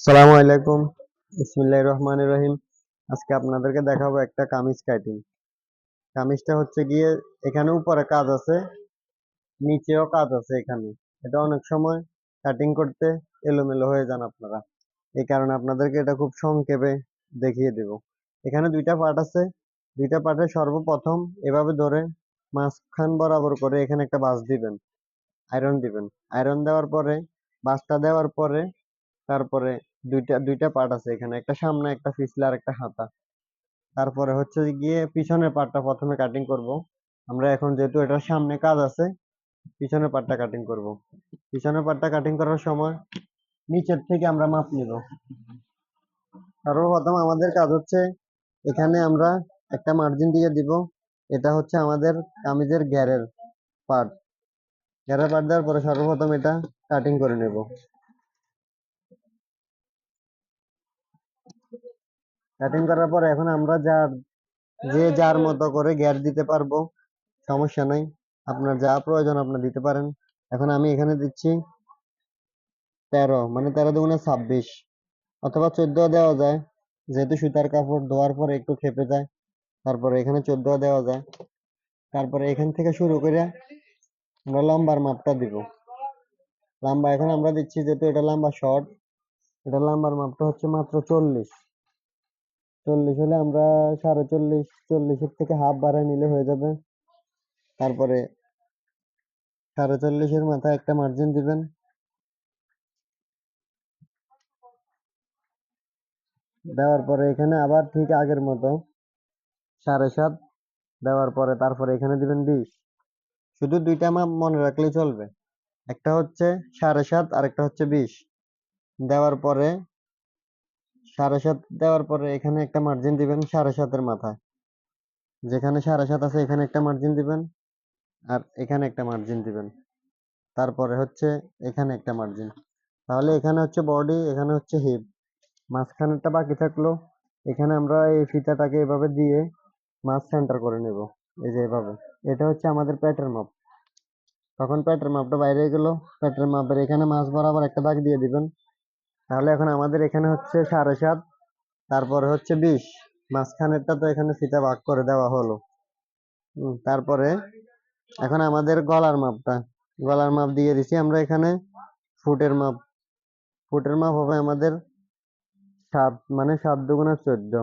আসসালামু আলাইকুম। বিসমিল্লাহির রহমানির রহিম। আজকে আপনাদেরকে দেখাবো একটা কামিজ কাটিং কামিজটা হচ্ছে গিয়ে এখানে উপরে কাজ আছে, নিচেও কাজ আছে এখানে। এটা অনেক সময় কাটিং করতে এলোমেলো হয়ে যান আপনারা। এই কারণে আপনাদেরকে এটা খুব সংক্ষেপে দেখিয়ে দেব। এখানে দুইটা পার্ট আছে। দুইটা পার্টে সর্বপ্রথম এভাবে ধরে মাঝখান বরাবর করে এখানে একটা বাঁশ দিবেন আয়রন দিবেন। আয়রন দেওয়ার পরে, বাঁশটা দেওয়ার পরে তারপরে দুইটা দুইটা পার্ট আছে এখানে। একটা সামনে, একটা পিছলে আর একটা হাতা। তারপরে হচ্ছে গিয়ে পিছনের পার্টটা প্রথমে কাটিং করব। আমরা এখন যেহেতু এটার সামনে কাজ আছে, পিছনের পার্টটা কাটিং করব। পিছনের পার্টটা কাটিং করার সময় নিচের থেকে আমরা মাপ নিব। সর্বপ্রথম আমাদের কাজ হচ্ছে এখানে আমরা একটা মার্জিন দিয়ে দিব। এটা হচ্ছে আমাদের কামিজের গ্যারের পার্ট গ্যারের পার্ট দেওয়ার পরে সর্বপ্রথম এটা কাটিং করে নেব। কাটিং করার পর এখন আমরা যার যে যার মতো করে গ্যার দিতে পারব, সমস্যা নাই। আপনার যা প্রয়োজন আপনি দিতে পারেন। এখন আমি এখানে দিচ্ছি তেরো মানে তেরো দুগুণে ছাব্বিশ, অথবা চোদ্দ দেওয়া যায়। যেহেতু সুতার কাপড় ধোয়ার পরে একটু খেপে যায়, তারপরে এখানে চোদ্দ দেওয়া যায়। তারপরে এখান থেকে শুরু করে আমরা লম্বার মাপটা দিব। লম্বা এখন আমরা দিচ্ছি, যেহেতু এটা লম্বা শর্ট এটা লম্বার মাপটা হচ্ছে মাত্র চল্লিশ। চল্লিশ হলে আমরা সাড়ে চল্লিশ, চল্লিশের থেকে হাফ বাড়ায় নিলে হয়ে যাবে। তারপরে সাড়ে চল্লিশের মাথায় একটা মার্জিন দিবেন। দেওয়ার পরে এখানে আবার ঠিক আগের মতো সাড়ে সাত, দেওয়ার পরে তারপরে এখানে দিবেন বিশ। শুধু দুইটা মাপ মনে রাখলেই চলবে। একটা হচ্ছে সাড়ে সাত আর একটা হচ্ছে বিশ। দেওয়ার পরে সাড়ে সাত দেওয়ার পরে এখানে একটা মার্জিন দিবেন সাড়ে সাতের মাথায়। যেখানে সাড়ে সাত আছে, এখানে একটা মার্জিন দিবেন আর এখানে একটা মার্জিন দিবেন। তারপরে হচ্ছে এখানে একটা মার্জিন তাহলে এখানে হচ্ছে বডি এখানে হচ্ছে হিপ মাঝখানেরটা বাকি থাকল, এখানে আমরা এই ফিতাটাকে এভাবে দিয়ে মাছ সেন্টার করে নেব। এই যে এভাবে। এটা হচ্ছে আমাদের পেটের মাপ তখন পেটের মাপটা বাইরে গেল পেটের মাপের এখানে মাছ বরাবর একটা দাগ দিয়ে দিবেন। তাহলে এখন আমাদের এখানে হচ্ছে সাড়ে সাত, তারপরে হচ্ছে বিশ। মাঝখানেরটা তো এখানে ফিতা ভাগ করে দেওয়া হলো। তারপরে এখন আমাদের গলার মাপটা। গলার মাপ দিয়ে দিছি আমরা এখানে ফুটের মাপ। ফুটের মাপ হবে আমাদের সাত মানে সাত দুগুণে চোদ্দ।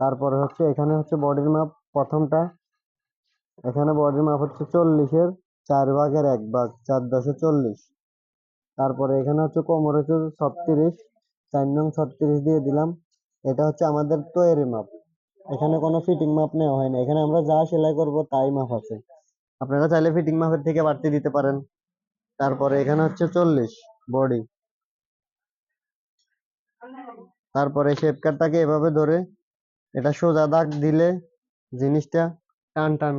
তারপরে হচ্ছে এখানে হচ্ছে বডির মাপ প্রথমটা। এখানে বডির মাপ হচ্ছে চল্লিশের, চার ভাগের এক ভাগ, চার দশে চল্লিশ। তারপরে এখানে হচ্ছে কোমর হচ্ছে ছত্রিশ, চার নং ছত্রিশ দিয়ে দিলাম। এটা হচ্ছে আমাদের তৈরি মাপ। এখানে কোনো ফিটিং মাপ নেওয়া হয়নি এখানে আমরা যা সেলাই করব তাই মাপ আছে। আপনারা চাইলে ফিটিং মাপের থেকে বাড়তি দিতে পারেন। তারপরে এখানে হচ্ছে চল্লিশ বডি তারপরে শেপ কাটটাকে এভাবে ধরে এটা সোজা দাগ দিলে জিনিসটা টান টান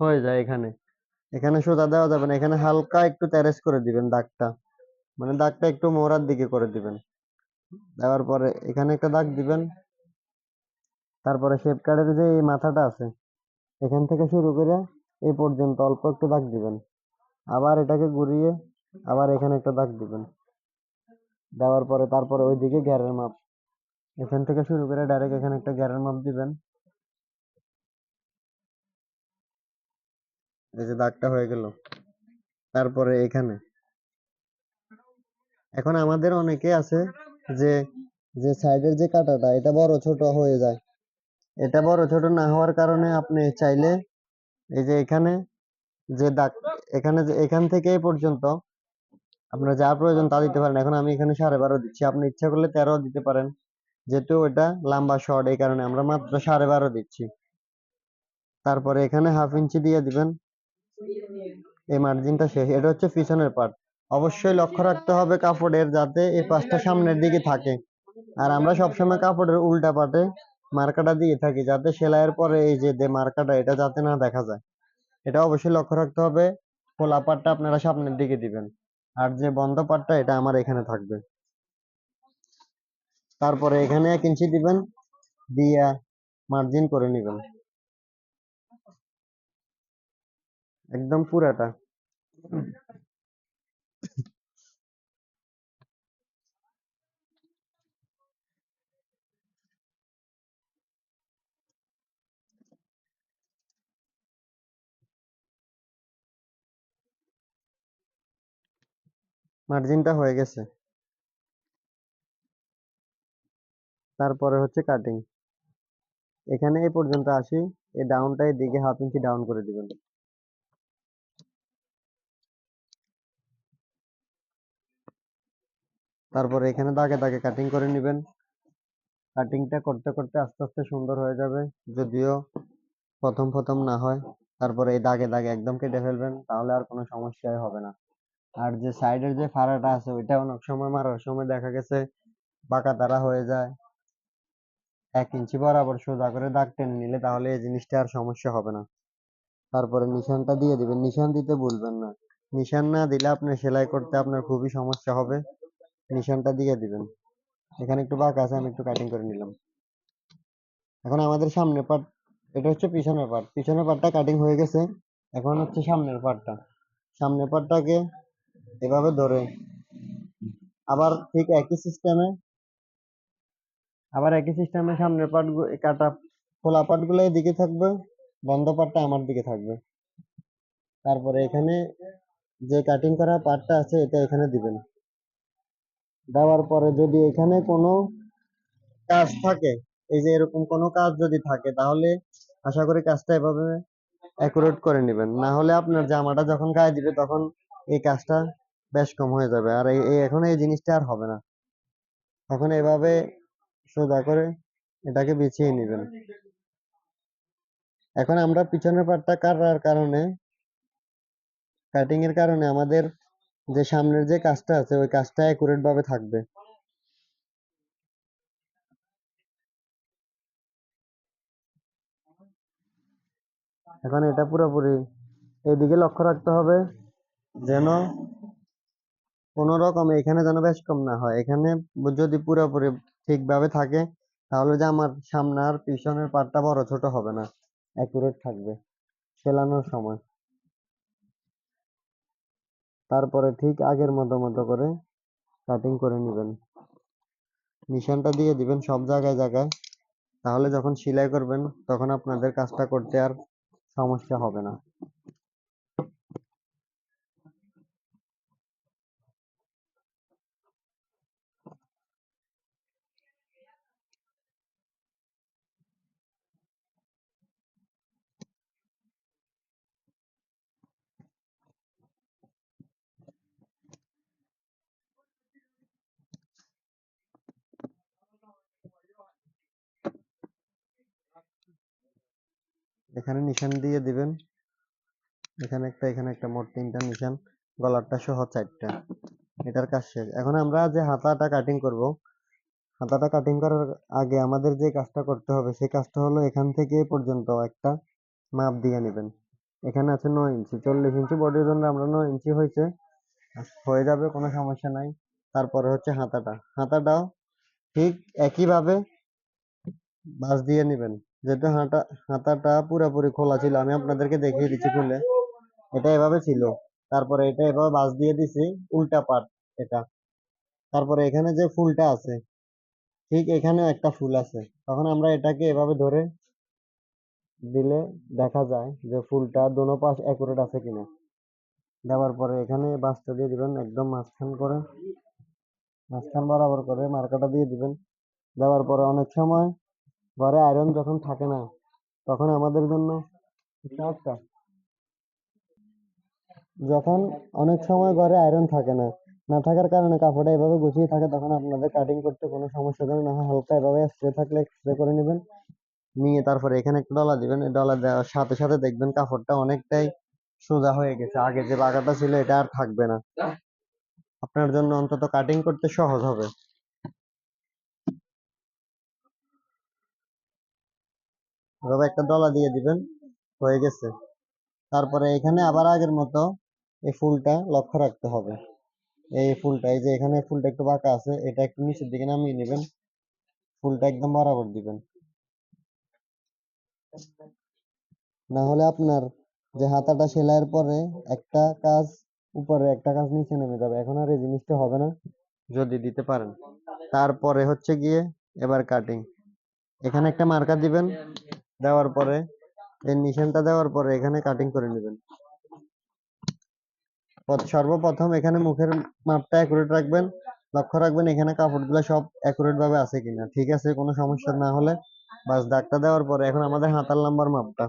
হয়ে যায় এখানে। এখানে সোজা দেওয়া যাবে না। এখানে হালকা একটু তেরেস করে দিবেন দাগটা। মানে দাগটা একটু মোড়ার দিকে করে দিবেন। দেওয়ার পরে এখানে একটা দাগ দিবেন। তারপরে শেপ কাটের যে মাথাটা আছে, এখান থেকে শুরু করে এই পর্যন্ত অল্প একটু দাগ দিবেন। আবার এটাকে ঘুরিয়ে আবার এখানে একটা দাগ দিবেন। দেওয়ার পরে তারপরে ওইদিকে গ্যারের মাপ। এখান থেকে শুরু করে ডাইরেক্ট এখানে একটা গ্যারের মাপ দিবেন। এই যে দাগটা হয়ে গেল। তারপরে এখানে এখন আমাদের অনেকে আছে যে যে সাইডের যে কাঁটাটা, এটা বড় ছোট হয়ে যায়। এটা বড় ছোট না হওয়ার কারণে আপনি চাইলে এই যে এখানে যে দাগ, এখানে যে, এখান থেকে পর্যন্ত আপনার যা প্রয়োজন তা দিতে পারেন। এখন আমি এখানে সাড়ে বারো দিচ্ছি। আপনি ইচ্ছা করলে তেরো দিতে পারেন। যেহেতু এটা লম্বা শর্ট, এই কারণে আমরা মাত্র সাড়ে বারো দিচ্ছি। তারপরে এখানে হাফ ইঞ্চি দিয়ে দিবেন। এই মার্জিনটা শেষ। এটা হচ্ছে পিছনের পার্ট অবশ্যই লক্ষ্য রাখতে হবে কাপড়ের যাতে এই পাশটা সামনের দিকে থাকে। আর আমরা সবসময় কাপড়ের উল্টা পাটে মার্কাটা দিয়ে থাকি, যাতে সেলাইয়ের পরে এই যে মার্কাটা, এটা যাতে না দেখা যায়। এটা অবশ্যই লক্ষ্য রাখতে হবে। খোলা পাটটা আপনারা সামনের দিকে দিবেন। আর যে বন্ধ পাটটা, এটা আমার এখানে থাকবে। তারপরে এখানে এক ইঞ্চি দিবেন, দিয়া মার্জিন করে নেবেন। একদম পুরাটা। মার্জিনটা হয়ে গেছে। তারপরে হচ্ছে কাটিং এখানে এই পর্যন্ত আসি। এই ডাউনটা এদিকে হাফ ইঞ্চি ডাউন করে দিবেন। তারপরে এখানে দাগে দাগে কাটিং করে নেবেন। কাটিংটা করতে করতে আস্তে আস্তে সুন্দর হয়ে যাবে। যদিও প্রথম প্রথম না হয়, তারপরে এই দাগে দাগে একদম কেটে ফেলবেন, তাহলে আর কোনো সমস্যাই হবে না। আর যে সাইডের যে ফাড়াটা আছে ওইটা অনেক সময় মারার সময় দেখা গেছে বাঁকা তারা হয়ে যায়। এক ইঞ্চি বরাবর সোজা করে দাগ টেনে নিলে তাহলে এই জিনিসটা আর সমস্যা হবে না। তারপরে নিশানটা দিয়ে দিবেন। নিশান দিতে ভুলবেন না। নিশান না দিলে আপনার সেলাই করতে আপনার খুবই সমস্যা হবে। নিশানটা দিয়ে দিবেন। এখানে একটু বাঁকা আছে, আমি একটু কাটিং করে নিলাম। এখন আমাদের সামনের পার্ট এটা হচ্ছে পিছনের পার্ট পিছনের পার্টটা কাটিং হয়ে গেছে। এখন হচ্ছে সামনের পার্টটা সামনের পার্টটাকে এভাবে ধরে। আবার ঠিক একই সিস্টেমে আবার একই সিস্টেমে সামনের পার্ট কাটা খোলা পার্টগুলো এদিকে থাকবে, বন্ধ পার্টটা আমার দিকে থাকবে। তারপরে এখানে যে কাটিং করা পার্টটা আছে, এটা এখানে দিবেন। দেওয়ার পরে যদি এখানে কোনো কাজ থাকে, এই যে এরকম কোনো কাজ যদি থাকে, তাহলে আশা করি কাজটা এভাবে অ্যাকুরেট করে নেবেন। না হলে আপনার জামাটা যখন গায়ে দিবে, তখন এই কাজটা বেশ কম হয়ে যাবে। আর এই এখন এই জিনিসটা আর হবে না। তখন এভাবে সোজা করে এটাকে বিছিয়ে নেবেন। এখন আমরা পিছনের পার্টটা কাটার কারণে কাটিং এর কারণে আমাদের যে সামনের যে কাজটা আছে, ওই কাজটা অ্যাকুরেট ভাবে থাকবে। এখন এটা পুরোপুরি এইদিকে লক্ষ্য রাখতে হবে, যেন কোনো রকম এখানে যেন বেশ কম না হয়। এখানে যদি পুরোপুরি ঠিকভাবে থাকে, তাহলে যে আমার সামনে আর পিছনের পার্টটা বড় ছোট হবে না। অ্যাকুরেট থাকবে। সেলানোর সময়। তারপরে ঠিক আগের মতো মতো করে কাটিং করে নেবেন। নিশানটা দিয়ে দিবেন সব জায়গায় জায়গায়। তাহলে যখন সেলাই করবেন, তখন আপনাদের কাজটা করতে আর সমস্যা হবে না। এখানে নিশান দিয়ে দিবেন। এখানে একটা এখানে একটা, মোট তিনটা নিশান। গলারটা সহ চারটা। এটার কাজ শেষ। এখন আমরা যে হাতাটা কাটিং করব, হাতাটা কাটিং করার আগে আমাদের যে কাজটা করতে হবে, সেই কাজটা হলো এখান থেকে পর্যন্ত একটা মাপ দিয়ে নেবেন। এখানে আছে নয় ইঞ্চি। চল্লিশ ইঞ্চি বডির জন্য আমরা নয় ইঞ্চি হয়েছে। হয়ে যাবে, কোনো সমস্যা নাই। তারপরে হচ্ছে হাতাটা। হাতাটাও ঠিক একইভাবে বাঁশ দিয়ে নেবেন। যেহেতু হাতা হাতাটা পুরোপুরি খোলা ছিল, আমি আপনাদেরকে দেখিয়ে দিচ্ছি খুলে। এটা এভাবে ছিল। তারপরে এটা এভাবে বাঁশ দিয়ে দিছি, উল্টা পাট এটা। তারপরে এখানে যে ফুলটা আছে, ঠিক এখানে একটা ফুল আছে। তখন আমরা এটাকে এভাবে ধরে দিলে দেখা যায় যে ফুলটা দোনো পাশ অ্যাকুরেট আছে কিনা। দেওয়ার পরে এখানে বাঁশটা দিয়ে দিবেন একদম মাঝখান করে, মাঝখান বরাবর করে মার্কাটা দিয়ে দিবেন। দেওয়ার পরে অনেক সময় ঘরে আয়রন যখন থাকে না, তখন আমাদের জন্য আচ্ছা যখন অনেক সময় ঘরে আয়রন থাকে না না থাকার কারণে কাপড়টা এভাবে গুছিয়ে থাকে, তখন আপনাদের কাটিং করতে কোনো সমস্যা হবে না। হালকা এভাবে স্প্রে থাকলে স্প্রে করে নেবেন, নিয়ে তারপরে এখানে একটা ডলা দিবেন। ডলা দেওয়ার সাথে সাথে দেখবেন কাপড়টা অনেকটাই সোজা হয়ে গেছে। আগে যে বাঁকাটা ছিল, এটা আর থাকবে না। আপনার জন্য অন্তত কাটিং করতে সহজ হবে। এভাবে একটা ডলা দিয়ে দিবেন, হয়ে গেছে। তারপরে এখানে আবার আগের মতো এই ফুলটা লক্ষ্য রাখতে হবে। এই ফুলটা, এই যে এখানে ফুলটা একটু বাঁকা আছে, এটা একটু নিচের দিকে নামিয়ে নেবেন। ফুলটা একদম বরাবর দিবেন। না হলে আপনার যে হাতাটা সেলাইয়ের পরে একটা কাজ উপরে একটা কাজ নিচে নেমে যাবে। এখন আর এই জিনিসটা হবে না, যদি দিতে পারেন। তারপরে হচ্ছে গিয়ে এবার কাটিং এখানে একটা মার্কার দিবেন। দেওয়ার পরে, এই নিশানটা দেওয়ার পরে এখানে কাটিং করে নেবেন। প্রথ- সর্বপ্রথম এখানে মুখের মাপটা অ্যাকুরেট রাখবেন। লক্ষ্য রাখবেন এখানে কাপড়গুলো সব অ্যাকুরেট ভাবে আছে কিনা। ঠিক আছে, কোনো সমস্যা না হলে। বাস, দাগটা দেওয়ার পরে এখন আমাদের হাতার লাম্বার মাপটা।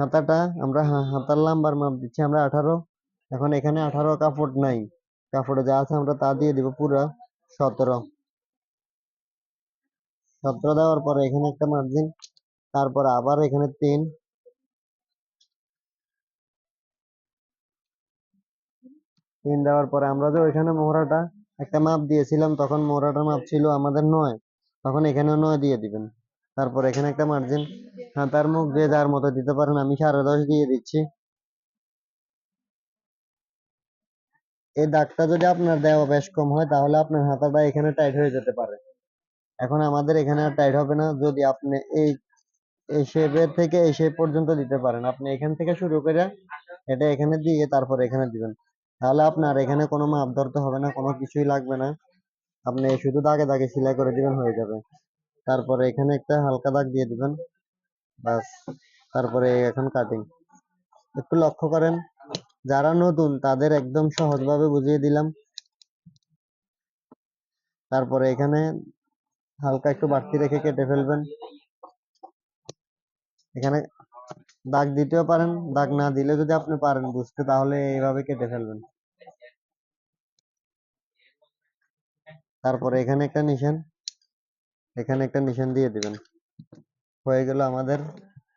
হাতাটা আমরা হাতার লাম্বার মাপ দিচ্ছি, আমরা আঠারো। এখন এখানে আঠারো কাপড় নাই। কাপড়ে যা আছে আমরা তা দিয়ে দিব পুরো সতেরো। সতেরো দেওয়ার পরে এখানে একটা মার্জিন তারপর আবার এখানে তিন। তিন দেওয়ার পরে আমরা যে ওইখানে মোহরাটা একটা মাপ দিয়েছিলাম, তখন মোহরাটার মাপ ছিল আমাদের নয়। তখন এখানে নয় দিয়ে দিবেন। তারপর এখানে একটা মার্জিন হাতার মুখ যে যার মতো দিতে পারেন, আমি সাড়ে দশ দিয়ে দিচ্ছি। এই দাগটা যদি আপনার দেওয়া বেশ কম হয়, তাহলে আপনার হাতাটা এখানে টাইট হয়ে যেতে পারে। এখন আমাদের এখানে আর টাইট হবে না। যদি আপনি এই এই থেকে এই পর্যন্ত দিতে পারেন, আপনি এখান থেকে শুরু করে এটা এখানে দিয়ে তারপর এখানে দিবেন। তাহলে আপনার এখানে কোনো মাপ ধরতে হবে না, কোনো কিছুই লাগবে না। আপনি শুধু দাগে দাগে সেলাই করে দিবেন, হয়ে যাবে। তারপরে এখানে একটা হালকা দাগ দিয়ে দিবেন। বাস তারপরে এখন কাটিং একটু লক্ষ্য করেন, যারা নতুন তাদের একদম সহজভাবে বুঝিয়ে দিলাম। তারপরে এখানে হালকা একটু বাড়তি রেখে কেটে ফেলবেন। এখানে দাগ দিতেও পারেন, দাগ না দিলে যদি আপনি পারেন বুঝতে, তাহলে এইভাবে কেটে ফেলবেন। তারপরে এখানে একটা নিশান, এখানে একটা নিশান দিয়ে দিবেন। হয়ে গেল আমাদের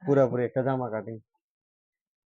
পুরোপুরি একটা জামা কাটিং।